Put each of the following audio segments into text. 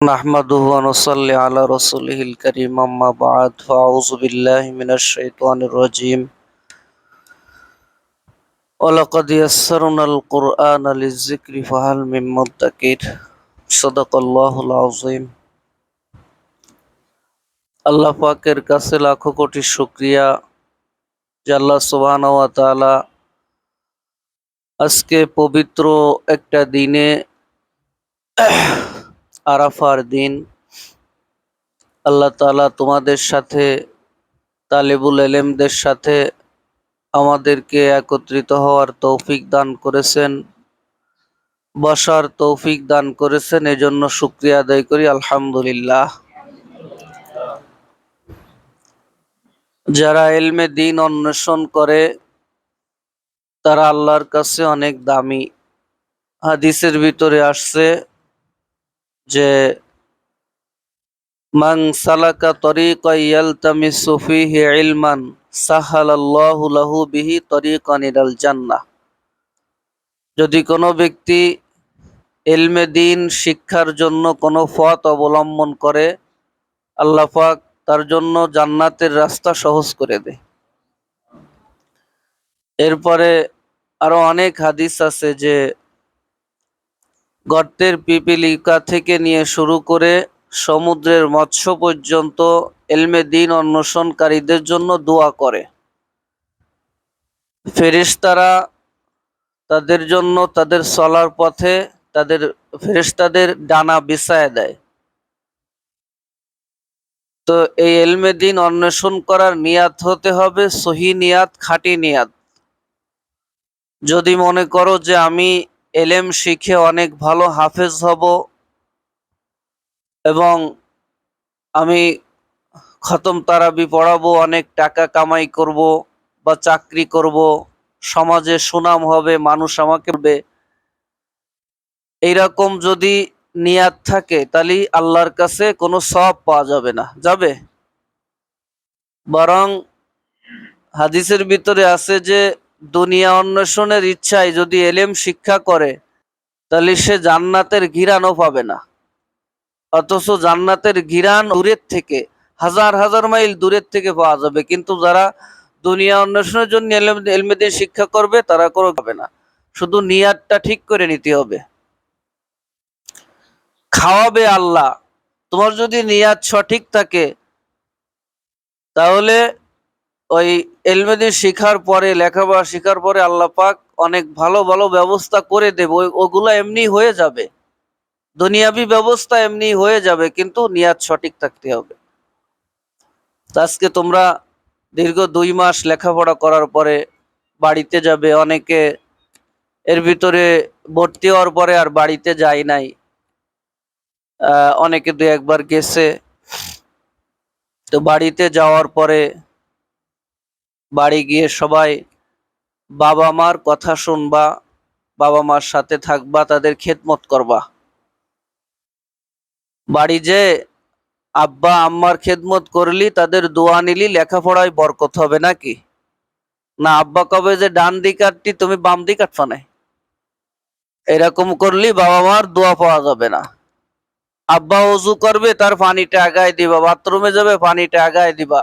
نحمده ونصلي على رسوله الكريم أما بعد فأعوذ بالله من الشيطان الرجيم ولقد يسرنا القرآن للذكر فهل من مدكر صدق الله العظيم আল্লাহ পাকের কাছে লাখো কোটি শুক্রিয়া যে আল্লাহ সুবহানাহু ওয়া তাআলা আজকে পবিত্র একটা দিনে আরাফার দিন। আল্লাহ তাআলা তোমাদের সাথে, তালেবুল এলেমদের সাথে আমাদেরকে একত্রিত হওয়ার তৌফিক দান করেছেন। বসার তৌফিক দান করেছেন, এজন্য শুক্রিয়া আদায় করি, আলহামদুলিল্লাহ। যারা এলমে দিন অন্বেষণ করে, তারা আল্লাহর কাছে অনেক দামি। হাদিসের ভিতরে আসছে যে, মান সালাকা তরিকা ইয়ালতামিসু ফিহি ইলমান, সাহালাল্লাহু লাহু বিহি তরিকান ইলাল জান্নাহ। যদি কোনো ব্যক্তি এলমে দিন, শিক্ষার জন্য কোনো পথ অবলম্বন করে, আল্লাহ পাক তার জন্য জান্নাতের রাস্তা সহজ করে দেয়। এরপরে আরও অনেক হাদিস আছে যে গর্তের পিপিলিকা থেকে নিয়ে শুরু করে সমুদ্রের মৎস্য পর্যন্ত এলমে দিন অন্বেষণকারীদের জন্য দোয়া করে। ফেরেশতারা তাদের জন্য তাদের চলার পথে তাদের ফেরেশতাদের ডানা বিছায় দেয়। তো এই এলমে দিন অন্বেষণ করার নিয়াত হতে হবে, সহি নিয়াত, খাঁটি নিয়াত। যদি মনে করো যে আমি এলেম শিখে অনেক ভালো হাফেজ হব এবং আমি খতম তারাবি পড়াবো, অনেক টাকা কামাই করব বা চাকরি করব, সমাজে সুনাম হবে, মানুষ আমাকে বলবে। এইরকম যদি নিয়াত থাকে তাহলে আল্লাহর কাছে কোনো সব পাওয়া যাবে না। যাবে? বরং হাদিসের ভিতরে আছে যে দুনিয়া অন্বেষণের ইচ্ছায় যদি এলেম শিক্ষা করে, তাহলে সে জান্নাতের ঘিরানও পাবে না। অথচ জান্নাতের ঘিরান দূরের থেকে, হাজার হাজার মাইল দূরের থেকে পাওয়া যাবে। কিন্তু যারা দুনিয়া অন্বেষণের জন্য এলেম এলমেদিন শিক্ষা করবে, তারা কোনো পাবে না। শুধু নিয়াতটা ঠিক করে নিতে হবে। খাওয়াবে আল্লাহ। তোমার যদি নিয়াত সঠিক থাকে, তাহলে ওই এলমেদিন শিখার পরে, লেখাপড়া শিখার পরে আল্লাহ পাক অনেক ভালো ভালো ব্যবস্থা করে দেবে। ওগুলো এমনি হয়ে যাবে। দুনিয়াবি ব্যবস্থা এমনি হয়ে যাবে, কিন্তু নিয়াত সঠিক থাকতে হবে। আজকে তোমরা দীর্ঘ দুই মাস লেখাপড়া করার পরে বাড়িতে যাবে, অনেকে এর ভিতরে ভর্তি হওয়ার পরে আর বাড়িতে যায় নাই। অনেকে দু একবার গেছে। তো বাড়িতে যাওয়ার পরে বাড়ি গিয়ে সবাই বাবা মার কথা শুনবা, বাবা মার সাথে থাকবা, তাদের খেদমত করবা। বাড়ি যে আব্বা আম্মার খেদমত করলি, তাদের দোয়া নিলি, লেখাপড়ায় বরকত হবে নাকি? না, আব্বা কবে যে ডান দিক তুমি বাম দিক কাটবা না এরকম করলি, বাবা মার দোয়া পাওয়া যাবে না। আব্বা অজু করবে, তার পানিটা আগায় দিবা, বাথরুমে যাবে, পানিটা আগায় দিবা।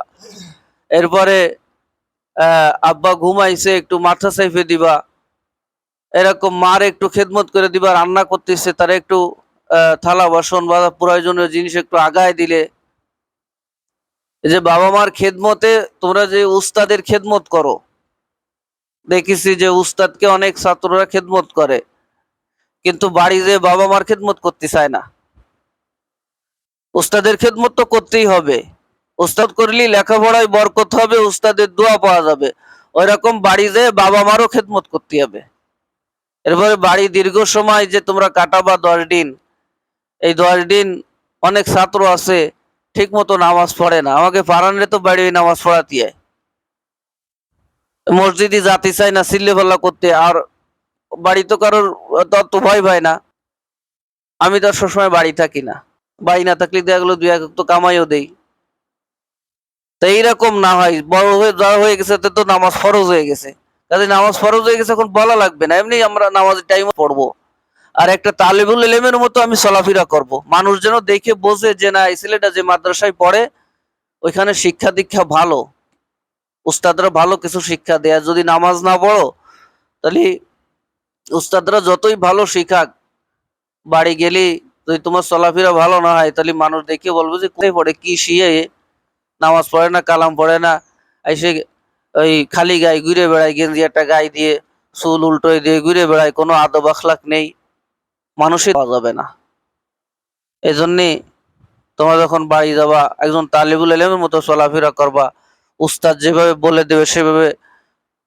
এরপরে আব্বা ঘুমাইছে, একটু মাথা সাইফে দিবা। এরকম মার একটু খেদমত করে দিবা, রান্না করতেছে, তার একটু থালা বাসন বা প্রয়োজনীয় জিনিস একটু আগায় দিলে। যে বাবা মার খেদমতে তোমরা যে উস্তাদের খেদমত করো, দেখেছি যে উস্তাদকে অনেক ছাত্ররা খেদমত করে, কিন্তু বাড়ি যে বাবা মার খেদমত করতে চায় না। উস্তাদের খেদমত তো করতেই হবে। উস্তাদ করলে লেখাপড়ায় বরকত হবে উস্তাদের দোয়া পাওয়া যাবে। ওই রকম বাড়ি যে বাবা মারও খেদমত করতে হবে। এরপরে বাড়ি দীর্ঘ সময় যে তোমরা কাটাবা দশ দিন, এই দশ দিন অনেক ছাত্র আছে ঠিক মতো নামাজ পড়ে না। আমাকে পারানরে তো বাড়ি নামাজ পড়াতে হয়। মসজিদে যাতে চাই না সিল্লে সিল্লেফাল্লা করতে, আর বাড়ি তো কারোর তত ভয় পায় না। আমি তো সবসময় বাড়ি থাকি না। বাড়ি না থাকলে দেখা গেলো দুই এক তো কামাইও দেই তো এইরকম না হয়, বড় হয়ে যাওয়া হয়ে গেছে তো নামাজ ফরজ হয়ে গেছে। কাজে নামাজ ফরজ হয়ে গেছে, এখন বলা লাগবে না। এমনি আমরা নামাজের টাইম পড়ব। আর একটা তালিবুল এলেমের মতো আমি চলাফেরা করব। মানুষ যেন দেখে বোঝে যে না, এই ছেলেটা যে মাদ্রাসায় পড়ে, ওইখানে শিক্ষা দীক্ষা ভালো। উস্তাদরা ভালো কিছু শিক্ষা দেয়। যদি নামাজ না পড়ো, তাহলে উস্তাদরা যতই ভালো শিখাক, বাড়ি গেলি যদি তোমার চলাফেরা ভালো না হয়, তাহলে মানুষ দেখে বলবে যে কোথায় পড়ে, কি শিয়ে? নামাজ পড়ে না, কালাম পড়ে না, এসে ওই খালি গায়ে ঘুরে বেড়ায়, গেঞ্জি একটা গায়ে দিয়ে, চুল উল্টোয় দিয়ে ঘুরে বেড়ায়, কোনো আদব আখলাক নেই, মানুষই পাওয়া যাবে না। এই জন্যে তোমরা যখন বাড়ি যাবা, একজন তালিবুল এলেমের মতো চলাফেরা করবা, উস্তাদ যেভাবে বলে দেবে, সেভাবে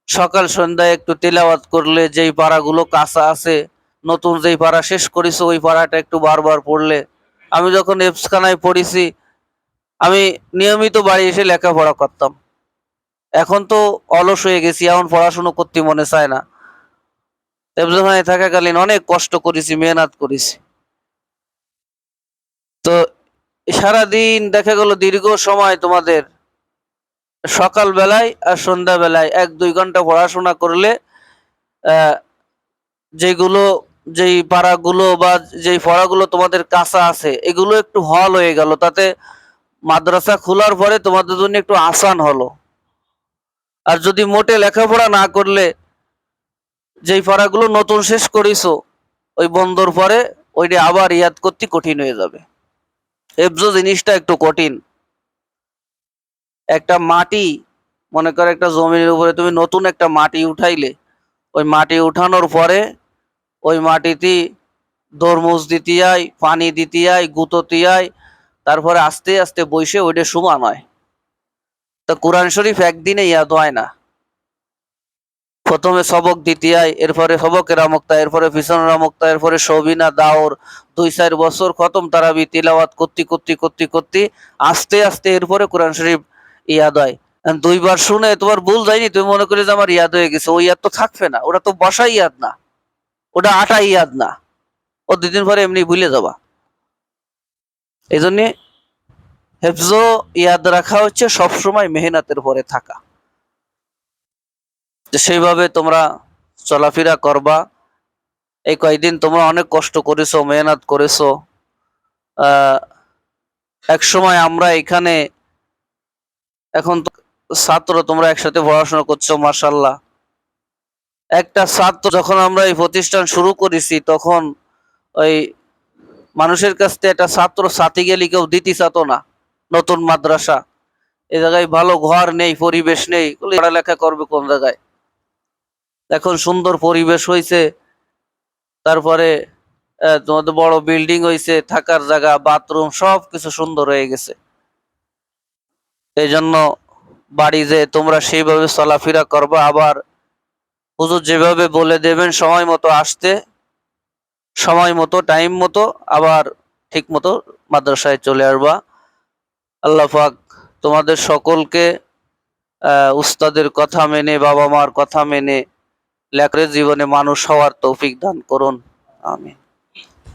সকাল সন্ধ্যায় একটু তেলাওয়াত করলে যেই পাড়াগুলো কাঁচা আছে, নতুন যেই পাড়া শেষ করেছে, ওই পাড়াটা একটু বারবার পড়লে। আমি যখন এফসখানায় পড়েছি আমি নিয়মিত বাড়ি এসে লেখাপড়া করতাম। এখন তো অলস হয়ে গেছি, এখন পড়াশুনো করতে মনে চায় না। এফজখানায় থাকাকালীন অনেক কষ্ট করেছি, মেহনত করেছি। তো সারাদিন দেখা গেল দীর্ঘ সময় তোমাদের সকাল বেলায় আর সন্ধ্যা বেলায় এক দুই ঘণ্টা পড়াশোনা করলে যেগুলো, যেই পাড়াগুলো বা যেই পড়াগুলো তোমাদের কাঁচা আছে, এগুলো একটু হল হয়ে গেল। তাতে মাদ্রাসা খোলার পরে তোমাদের জন্য একটু আসান হলো। আর যদি মোটে লেখাপড়া না করলে, যেই পাড়াগুলো নতুন শেষ করিছো, ওই বন্দর পরে ওইটা আবার ইয়াদ করতে কঠিন হয়ে যাবে। হেফজো জিনিসটা একটু কঠিন। একটা মাটি, মনে করো একটা জমির উপরে তুমি নতুন একটা মাটি উঠাইলে, ওই মাটি উঠানোর পরে ওই মাটিতে দরমুজ দিতে হয় পানি দিতে হয় গুঁতোতে হয় তারপরে আস্তে আস্তে বসে ওইটা সমান হয়। তা কোরআন শরীফ একদিনে ইয়াদ হয় না। প্রথমে সবক দিতে হয়, এরপরে সবকের আমক্তা, এরপরে ফিসনের আমক্তা, এরপরে সবিনা, দাওর, দুই চার বছর খতম তারাবি, তিলাওয়াত করতে করতে করতে করতে আস্তে আস্তে এরপরে কোরআন শরীফ ইয়াদ হয়। দুইবার শুনে তোমার ভুল যায়নি, তুমি মনে করি যে আমার ইয়াদ হয়ে গেছে, ওই ইয়াদ তো থাকবে না, ওটা তো বসাই ইয়াদ না, ওটা আটা ইয়াদ না, ও দুদিন পরে এমনি ভুলে যাবা। এই জন্যে হেফজো ইয়াদ রাখা হচ্ছে সবসময় মেহনতের পরে থাকা। সেইভাবে তোমরা চলাফেরা করবা। এই কয়েকদিন তোমরা অনেক কষ্ট করেছ, মেহনত করেছ। এক সময় আমরা এখানে এখন ছাত্র, তোমরা একসাথে পড়াশোনা করছ মার্শাল্লাহ একটা ছাত্র যখন আমরা এই প্রতিষ্ঠান শুরু করেছি, তখন ওই মানুষের কাছ থেকে একটা ছাত্র সাথে গেলে কেউ দিতে চাতো না, নতুন মাদ্রাসা। এ জায়গায় ভালো ঘর নেই, পরিবেশ নেই, পড়ালেখা করবে কোন জায়গায়? এখন সুন্দর পরিবেশ হয়েছে তারপরে তোমাদের বড় বিল্ডিং হয়েছে থাকার জায়গা, বাথরুম সব কিছু সুন্দর হয়ে গেছে। এই জন্য বাড়ি যে তোমরা সেইভাবে চলাফেরা করবা, আবার হুজুর যেভাবে বলে দেবেন, সময় মতো আসতে সময় মতো টাইম মতো, আবার ঠিক মতো মাদ্রাসায় চলে আসবা। আল্লাহ পাক তোমাদের সকলকে উস্তাদের কথা মেনে বাবা মার কথা মেনে লেখরের জীবনে মানুষ হওয়ার তৌফিক দান করুন। আমিন।